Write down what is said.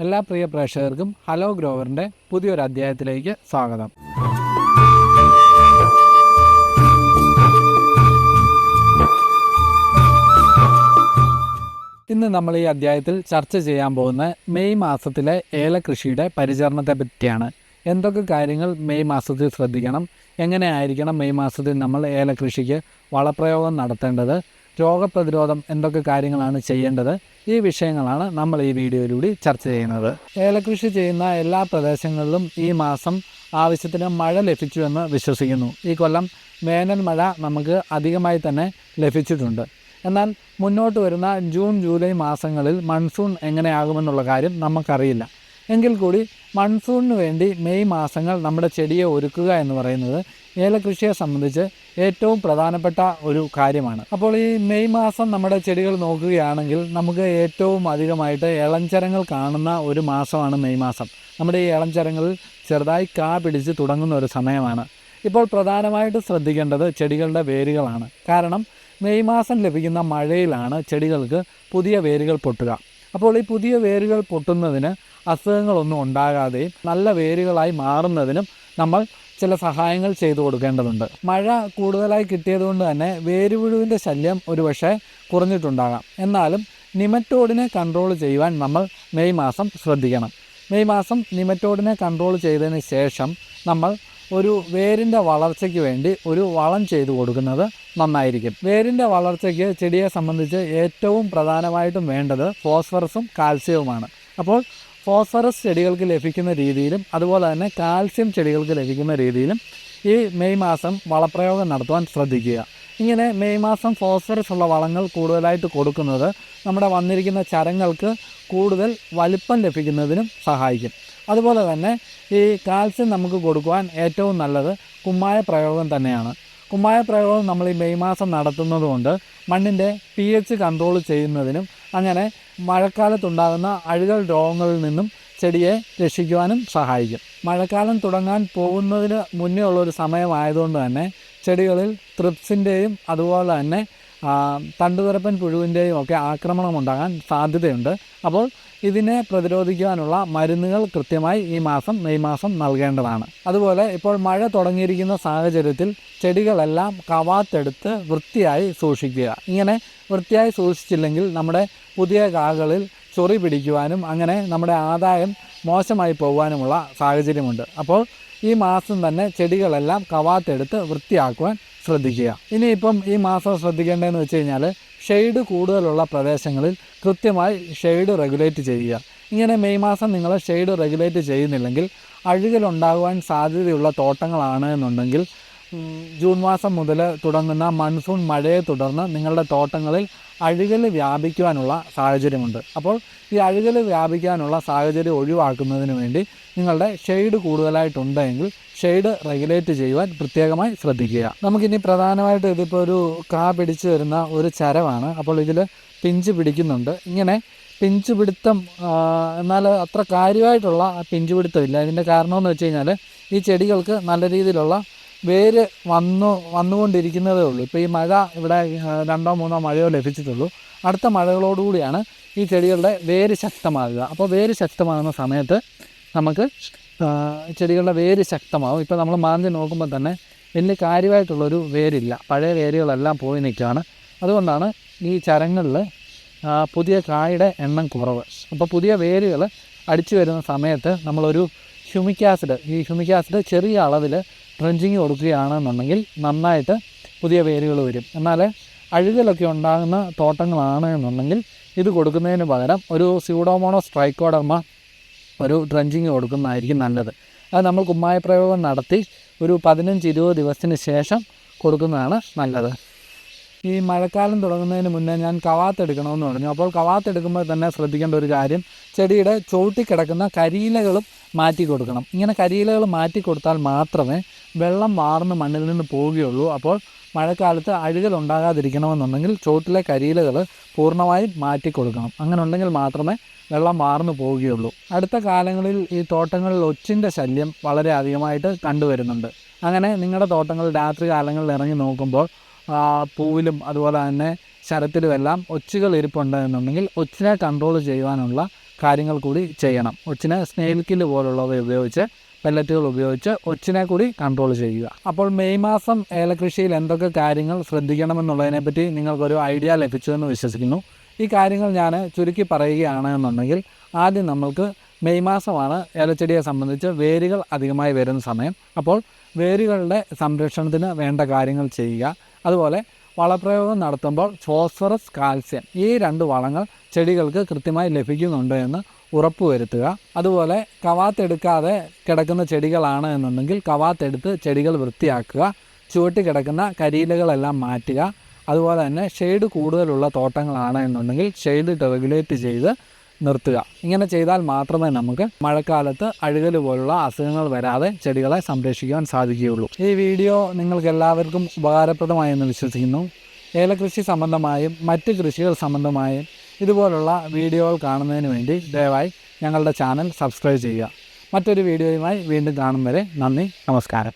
എല്ലാ പ്രിയ പ്രേക്ഷകർക്കും ഹലോ ഗ്രോവറിന്റെ പുതിയൊരു അധ്യായത്തിലേക്ക് സ്വാഗതം. ഇന്ന് നമ്മൾ ഈ അധ്യായത്തിൽ ചർച്ച ചെയ്യാൻ പോകുന്ന മെയ് മാസത്തിലെ ഏലകൃഷിയുടെ പരിചരണത്തെ പറ്റിയാണ്. എന്തൊക്കെ കാര്യങ്ങൾ മെയ് മാസത്തിൽ ശ്രദ്ധിക്കണം? എങ്ങനെയായിരിക്കണം മെയ് മാസത്തിൽ നമ്മൾ ഏലകൃഷിക്ക് വളപ്രയോഗം നടത്തേണ്ടത്? രോഗപ്രതിരോധം എന്തൊക്കെ കാര്യങ്ങളാണ് ചെയ്യേണ്ടത്? ഈ വിഷയങ്ങളാണ് നമ്മൾ ഈ വീഡിയോയിലൂടെ ചർച്ച ചെയ്യുന്നത്. ഏലകൃഷി ചെയ്യുന്ന എല്ലാ പ്രദേശങ്ങളിലും ഈ മാസം ആവശ്യത്തിന് മഴ ലഭിച്ചു എന്ന് വിശ്വസിക്കുന്നു. ഈ കൊല്ലം വേനൽ മഴ നമുക്ക് അധികമായി തന്നെ ലഭിച്ചിട്ടുണ്ട്. എന്നാൽ മുന്നോട്ട് വരുന്ന ജൂൺ ജൂലൈ മാസങ്ങളിൽ മൺസൂൺ എങ്ങനെയാകുമെന്നുള്ള കാര്യം നമുക്കറിയില്ല. എങ്കിൽ കൂടി മൺസൂണിന് വേണ്ടി മെയ് മാസങ്ങൾ നമ്മുടെ ചെടിയെ ഒരുക്കുക എന്ന് പറയുന്നത് ഏലകൃഷിയെ സംബന്ധിച്ച് ഏറ്റവും പ്രധാനപ്പെട്ട ഒരു കാര്യമാണ്. അപ്പോൾ ഈ മെയ് മാസം നമ്മുടെ ചെടികൾ നോക്കുകയാണെങ്കിൽ നമുക്ക് ഏറ്റവും അധികമായിട്ട് ഇളഞ്ചരങ്ങൾ കാണുന്ന ഒരു മാസമാണ് മെയ് മാസം. നമ്മുടെ ഈ ഇളഞ്ചരങ്ങളിൽ ചെറുതായി കാ പിടിച്ച് തുടങ്ങുന്ന ഒരു സമയമാണ്. ഇപ്പോൾ പ്രധാനമായിട്ട് ശ്രദ്ധിക്കേണ്ടത് ചെടികളുടെ വേരുകളാണ്. കാരണം മെയ് മാസം ലഭിക്കുന്ന മഴയിലാണ് ചെടികൾക്ക് പുതിയ വേരുകൾ പൊട്ടുക. അപ്പോൾ ഈ പുതിയ വേരുകൾ പൊട്ടുന്നതിന് അസുഖങ്ങളൊന്നും ഉണ്ടാകാതെയും നല്ല വേരുകളായി മാറുന്നതിനും നമ്മൾ ചില സഹായങ്ങൾ ചെയ്തു കൊടുക്കേണ്ടതുണ്ട്. മഴ കൂടുതലായി കിട്ടിയതുകൊണ്ട് തന്നെ വേരുപുഴുവിന്റെ ശല്യം ഒരുപക്ഷെ കുറഞ്ഞിട്ടുണ്ടാകാം. എന്നാലും നിമറ്റോഡിനെ കൺട്രോൾ ചെയ്യുവാൻ നമ്മൾ മെയ് മാസം ശ്രദ്ധിക്കണം. മെയ് മാസം നിമറ്റോഡിനെ കൺട്രോൾ ചെയ്തതിന് ശേഷം നമ്മൾ ഒരു വേരിന്റെ വളർച്ചയ്ക്ക് വേണ്ടി ഒരു വളം ചെയ്തു കൊടുക്കുന്നത് നന്നായിരിക്കും. വേരിന്റെ വളർച്ചയ്ക്ക് ചെടിയെ സംബന്ധിച്ച് ഏറ്റവും പ്രധാനമായിട്ടും വേണ്ടത് ഫോസ്ഫറസും കാൽസ്യവുമാണ്. അപ്പോൾ ഫോസ്ഫറസ് ചെടികൾക്ക് ലഭിക്കുന്ന രീതിയിലും അതുപോലെ തന്നെ കാൽസ്യം ചെടികൾക്ക് ലഭിക്കുന്ന രീതിയിലും ഈ മെയ് മാസം വളപ്രയോഗം നടത്തുവാൻ ശ്രദ്ധിക്കുക. ഇങ്ങനെ മെയ് മാസം ഫോസ്ഫറസ് ഉള്ള വളങ്ങൾ കൂടുതലായിട്ട് കൊടുക്കുന്നത് നമ്മുടെ വന്നിരിക്കുന്ന ചരങ്ങൾക്ക് കൂടുതൽ വലിപ്പം ലഭിക്കുന്നതിനും സഹായിക്കും. അതുപോലെ തന്നെ ഈ കാൽസ്യം നമുക്ക് കൊടുക്കുവാൻ ഏറ്റവും നല്ലത് കുമ്മായ പ്രയോഗം തന്നെയാണ്. കുമ്മായ പ്രയോഗം നമ്മൾ ഈ മെയ് മാസം നടത്തുന്നതുകൊണ്ട് മണ്ണിന്റെ പി എച്ച് കൺട്രോൾ ചെയ്യുന്നതിനും അങ്ങനെ മഴക്കാലത്തുണ്ടാകുന്ന അഴുകൽ രോഗങ്ങളിൽ നിന്നും ചെടിയെ രക്ഷിക്കുവാനും സഹായിക്കും. മഴക്കാലം തുടങ്ങാൻ പോകുന്നതിന് മുന്നേ ഉള്ളൊരു സമയമായതുകൊണ്ട് തന്നെ ചെടികളിൽ ത്രിപ്സിന്റെയും അതുപോലെ തന്നെ തണ്ടുതുരപ്പൻ പുഴുവിന്റെയും ഒക്കെ ആക്രമണം ഉണ്ടാകാൻ സാധ്യതയുണ്ട്. അപ്പോൾ ഇതിനെ പ്രതിരോധിക്കുവാനുള്ള മരുന്നുകൾ കൃത്യമായി ഈ മാസം മെയ് മാസം നൽകേണ്ടതാണ്. അതുപോലെ ഇപ്പോൾ മഴ തുടങ്ങിയിരിക്കുന്ന സാഹചര്യത്തിൽ ചെടികളെല്ലാം കവാത്തെടുത്ത് വൃത്തിയായി സൂക്ഷിക്കുക. ഇങ്ങനെ വൃത്തിയായി സൂക്ഷിച്ചില്ലെങ്കിൽ നമ്മുടെ പുതിയ കാകളിൽ ചൊറി പിടിക്കുവാനും അങ്ങനെ നമ്മുടെ ആദായം മോശമായി പോകുവാനുമുള്ള സാഹചര്യമുണ്ട്. അപ്പോൾ ഈ മാസം തന്നെ ചെടികളെല്ലാം കവാത്തെടുത്ത് വൃത്തിയാക്കുവാൻ ശ്രദ്ധിക്കുക. ഇനിയിപ്പം ഈ മാസം ശ്രദ്ധിക്കേണ്ടതെന്ന് വെച്ച് കഴിഞ്ഞാൽ ഷെയ്ഡ് കൂടുതലുള്ള പ്രദേശങ്ങളിൽ കൃത്യമായി ഷെയ്ഡ് റെഗുലേറ്റ് ചെയ്യുക. ഇങ്ങനെ മെയ് മാസം നിങ്ങൾ ഷെയ്ഡ് റെഗുലേറ്റ് ചെയ്യുന്നില്ലെങ്കിൽ അഴുകലുണ്ടാകുവാൻ സാധ്യതയുള്ള തോട്ടങ്ങളാണ് എന്നുണ്ടെങ്കിൽ ജൂൺ മാസം മുതൽ തുടങ്ങുന്ന മൺസൂൺ മഴയെ തുടർന്ന് നിങ്ങളുടെ തോട്ടങ്ങളിൽ അഴുകൽ വ്യാപിക്കുവാനുള്ള സാഹചര്യമുണ്ട്. അപ്പോൾ ഈ അഴുകൽ വ്യാപിക്കാനുള്ള സാഹചര്യം ഒഴിവാക്കുന്നതിന് വേണ്ടി നിങ്ങളുടെ ഷെയ്ഡ് കൂടുതലായിട്ടുണ്ടെങ്കിൽ ഷെയ്ഡ് റെഗുലേറ്റ് ചെയ്യുവാൻ പ്രത്യേകമായി ശ്രദ്ധിക്കുക. നമുക്കിനി പ്രധാനമായിട്ട് ഇതിപ്പോൾ ഒരു കാ പിടിച്ചു വരുന്ന ഒരു ചരവാണ്. അപ്പോൾ ഇതിൽ പിഞ്ച് പിടിക്കുന്നുണ്ട്. ഇങ്ങനെ പിഞ്ച് പിടുത്തം എന്നാൽ അത്ര കാര്യമായിട്ടുള്ള പിഞ്ച് പിടുത്തമില്ല. ഇതിന്റെ കാരണമെന്ന് വെച്ച് കഴിഞ്ഞാൽ ഈ ചെടികൾക്ക് നല്ല രീതിയിലുള്ള വേര് വന്നു വന്നുകൊണ്ടിരിക്കുന്നതേ ഉള്ളൂ. ഇപ്പോൾ ഈ മഴ ഇവിടെ രണ്ടോ മൂന്നോ മഴയോ ലഭിച്ചിട്ടുള്ളൂ. അടുത്ത മഴകളോടുകൂടിയാണ് ഈ ചെടികളുടെ വേര് ശക്തമാകുക. അപ്പോൾ വേര് ശക്തമാകുന്ന സമയത്ത് നമുക്ക് ചെടികളുടെ വേര് ശക്തമാകും ഇപ്പോൾ നമ്മൾ മാന്തി നോക്കുമ്പോൾ തന്നെ വലിയ കാര്യമായിട്ടുള്ളൊരു വേരില്ല. പഴയ വേരുകളെല്ലാം പോയി നിൽക്കുകയാണ്. അതുകൊണ്ടാണ് ഈ ചരങ്ങളിൽ പുതിയ കായുടെ എണ്ണം കുറവ്. അപ്പോൾ പുതിയ വേരുകൾ അടിച്ചു വരുന്ന സമയത്ത് നമ്മളൊരു ഹ്യൂമിക് ആസിഡ് ഈ ഹ്യൂമിക് ആസിഡ് ചെറിയ അളവിൽ ഡ്രഞ്ചിങ് കൊടുക്കുകയാണെന്നുണ്ടെങ്കിൽ നന്നായിട്ട് പുതിയ വേരുകൾ വരും. എന്നാൽ അഴുകലൊക്കെ ഉണ്ടാകുന്ന തോട്ടങ്ങളാണ് എന്നുണ്ടെങ്കിൽ ഇത് കൊടുക്കുന്നതിന് പകരം ഒരു സ്യൂഡോമോണോ സ്ട്രൈക്കോഡർമ ഒരു ഡ്രഞ്ചിങ് കൊടുക്കുന്നതായിരിക്കും നല്ലത്. അത് നമ്മൾ കുമ്മായ പ്രയോഗം നടത്തി ഒരു പതിനഞ്ച് ഇരുപത് ദിവസത്തിന് ശേഷം കൊടുക്കുന്നതാണ് നല്ലത്. ഈ മഴക്കാലം തുടങ്ങുന്നതിന് മുന്നേ ഞാൻ കവാത്തെടുക്കണമെന്ന് പറഞ്ഞു. അപ്പോൾ കവാത്തെടുക്കുമ്പോൾ തന്നെ ശ്രദ്ധിക്കേണ്ട ഒരു കാര്യം ചെടിയുടെ ചോട്ടി കിടക്കുന്ന കരിയിലകളും മാറ്റി കൊടുക്കണം. ഇങ്ങനെ കരിയിലകൾ മാറ്റി കൊടുത്താൽ മാത്രമേ വെള്ളം വാർന്ന് മണ്ണിൽ നിന്ന് പോവുകയുള്ളൂ. അപ്പോൾ മഴക്കാലത്ത് അഴുകൽ ഉണ്ടാകാതിരിക്കണമെന്നുണ്ടെങ്കിൽ ചോട്ടിലെ കരിയിലകൾ പൂർണമായും മാറ്റി കൊടുക്കണം. അങ്ങനെ ഉണ്ടെങ്കിൽ മാത്രമേ വെള്ളം വാർന്നു പോവുകയുള്ളൂ. അടുത്ത കാലങ്ങളിൽ ഈ തോട്ടങ്ങളിൽ ഒച്ചിന്റെ ശല്യം വളരെ അധികമായിട്ട് കണ്ടുവരുന്നുണ്ട്. അങ്ങനെ നിങ്ങളുടെ തോട്ടങ്ങൾ രാത്രി കാലങ്ങളിൽ ഇറങ്ങി നോക്കുമ്പോൾ പൂവിലും അതുപോലെ തന്നെ ശരത്തിലും എല്ലാം ഒച്ചുകൾ ഇരിപ്പുണ്ട് എന്നുണ്ടെങ്കിൽ ഒച്ചിനെ കൺട്രോൾ ചെയ്യുവാനുള്ള കാര്യങ്ങൾ കൂടി ചെയ്യണം. ഒച്ചിനെ സ്നെയിൽ കില്ല് പോലുള്ളവ ഉപയോഗിച്ച് പെല്ലറ്റുകൾ ഉപയോഗിച്ച് ഒച്ചിനെ കൂടി കൺട്രോൾ ചെയ്യുക. അപ്പോൾ മെയ് മാസം ഏലകൃഷിയിൽ എന്തൊക്കെ കാര്യങ്ങൾ ശ്രദ്ധിക്കണമെന്നുള്ളതിനെപ്പറ്റി നിങ്ങൾക്കൊരു ഐഡിയ ലഭിച്ചു എന്ന് വിശ്വസിക്കുന്നു. ഈ കാര്യങ്ങൾ ഞാൻ ചുരുക്കി പറയുകയാണ് എന്നുണ്ടെങ്കിൽ ആദ്യം നമ്മൾക്ക് മെയ് മാസമാണ് ഏലച്ചെടിയെ സംബന്ധിച്ച് വേരുകൾ അധികമായി വരുന്ന സമയം. അപ്പോൾ വേരുകളുടെ സംരക്ഷണത്തിന് വേണ്ട കാര്യങ്ങൾ ചെയ്യുക. അതുപോലെ വളപ്രയോഗം നടത്തുമ്പോൾ ഫോസ്ഫറസ് കാൽസ്യം ഈ രണ്ട് വളങ്ങൾ ചെടികൾക്ക് കൃത്യമായി ലഭിക്കുന്നുണ്ട് എന്ന് ഉറപ്പുവരുത്തുക. അതുപോലെ കവാത്തെടുക്കാതെ കിടക്കുന്ന ചെടികളാണ് എന്നുണ്ടെങ്കിൽ കവാത്തെടുത്ത് ചെടികൾ വൃത്തിയാക്കുക. ചുവട്ടി കിടക്കുന്ന കരിയിലകളെല്ലാം മാറ്റുക. അതുപോലെ തന്നെ ഷെയ്ഡ് കൂടുതലുള്ള തോട്ടങ്ങളാണ് എന്നുണ്ടെങ്കിൽ ഷെയ്ഡ് റെഗുലേറ്റ് ചെയ്ത് നിർത്തുക. ഇങ്ങനെ ചെയ്താൽ മാത്രമേ നമുക്ക് മഴക്കാലത്ത് അഴുകൽ പോലുള്ള അസുഖങ്ങൾ വരാതെ ചെടികളെ സംരക്ഷിക്കാൻ സാധിക്കുകയുള്ളൂ. ഈ വീഡിയോ നിങ്ങൾക്ക് എല്ലാവർക്കും ഉപകാരപ്രദമായെന്ന് വിശ്വസിക്കുന്നു. ഏലകൃഷി സംബന്ധമായും മറ്റ് കൃഷികൾ സംബന്ധമായും ഇതുപോലുള്ള വീഡിയോകൾ കാണുന്നതിന് വേണ്ടി ദയവായി ഞങ്ങളുടെ ചാനൽ സബ്സ്ക്രൈബ് ചെയ്യുക. മറ്റൊരു വീഡിയോയുമായി വീണ്ടും കാണും വരെ നന്ദി നമസ്കാരം.